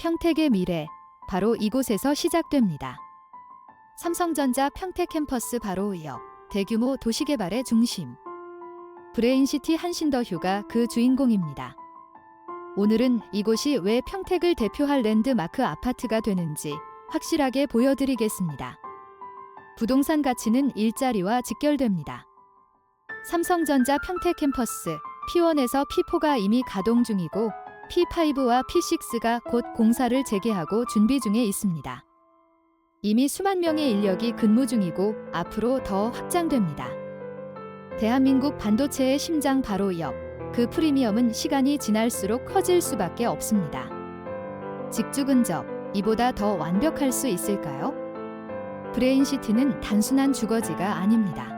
평택의 미래, 바로 이곳에서 시작됩니다. 삼성전자 평택 캠퍼스 바로 옆, 대규모 도시개발의 중심. 브레인시티 한신더 휴가 그 주인공입니다. 오늘은 이곳이 왜 평택을 대표할 랜드마크 아파트가 되는지 확실하게 보여드리겠습니다. 부동산 가치는 일자리와 직결됩니다. 삼성전자 평택 캠퍼스 P1에서 P4가 이미 가동 중이고 P5와 P6가 곧 공사를 재개하고 준비 중에 있습니다. 이미 수만 명의 인력이 근무 중이고 앞으로 더 확장됩니다. 대한민국 반도체의 심장 바로 옆, 그 프리미엄은 시간이 지날수록 커질 수밖에 없습니다. 직주 근접, 이보다 더 완벽할 수 있을까요? 브레인시티는 단순한 주거지가 아닙니다.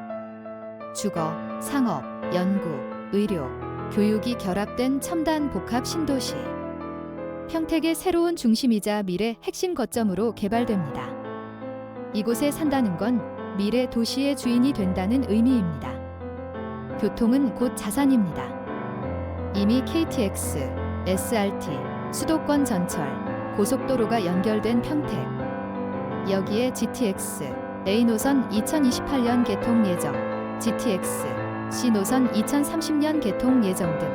주거, 상업, 연구, 의료, 교육이 결합된 첨단 복합 신도시. 평택의 새로운 중심이자 미래 핵심 거점으로 개발됩니다. 이곳에 산다는 건 미래 도시의 주인이 된다는 의미입니다. 교통은 곧 자산입니다. 이미 KTX, SRT, 수도권 전철, 고속도로가 연결된 평택. 여기에 GTX, A 노선 2028년 개통 예정, GTX, C 노선 2030년 개통 예정 등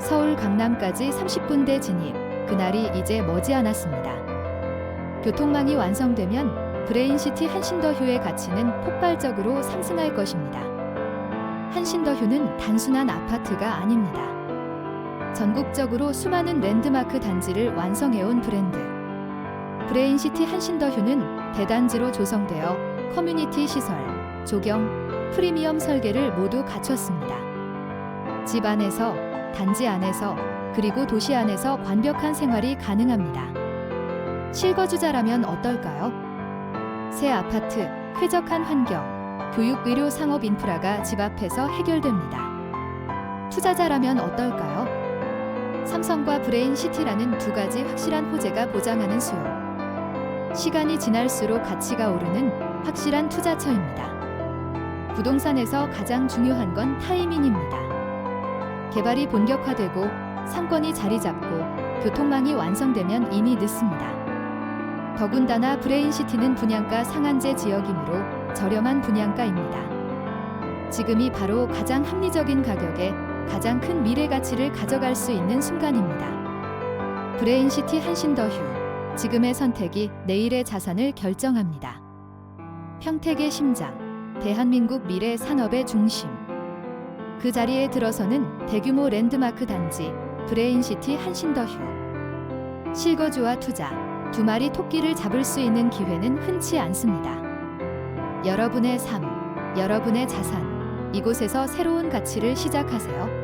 서울 강남까지 30분대 진입, 그날이 이제 머지않았습니다. 교통망이 완성되면 브레인시티 한신더휴의 가치는 폭발적으로 상승할 것입니다. 한신더휴는 단순한 아파트가 아닙니다. 전국적으로 수많은 랜드마크 단지를 완성해온 브랜드. 브레인시티 한신더휴는 대단지로 조성되어 커뮤니티 시설, 조경, 프리미엄 설계를 모두 갖췄습니다. 집 안에서, 단지 안에서, 그리고 도시 안에서 완벽한 생활이 가능합니다. 실거주자라면 어떨까요? 새 아파트, 쾌적한 환경, 교육, 의료, 상업 인프라가 집 앞에서 해결됩니다. 투자자라면 어떨까요? 삼성과 브레인 시티라는 두 가지 확실한 호재가 보장하는 수요. 시간이 지날수록 가치가 오르는 확실한 투자처입니다. 부동산에서 가장 중요한 건 타이밍입니다. 개발이 본격화되고 상권이 자리 잡고 교통망이 완성되면 이미 늦습니다. 더군다나 브레인시티는 분양가 상한제 지역이므로 저렴한 분양가입니다. 지금이 바로 가장 합리적인 가격에 가장 큰 미래 가치를 가져갈 수 있는 순간입니다. 브레인시티 한신더휴. 지금의 선택이 내일의 자산을 결정합니다. 평택의 심장. 대한민국 미래 산업의 중심. 그 자리에 들어서는 대규모 랜드마크 단지 브레인시티 한신더휴. 실거주와 투자, 두 마리 토끼를 잡을 수 있는 기회는 흔치 않습니다. 여러분의 삶, 여러분의 자산, 이곳에서 새로운 가치를 시작하세요.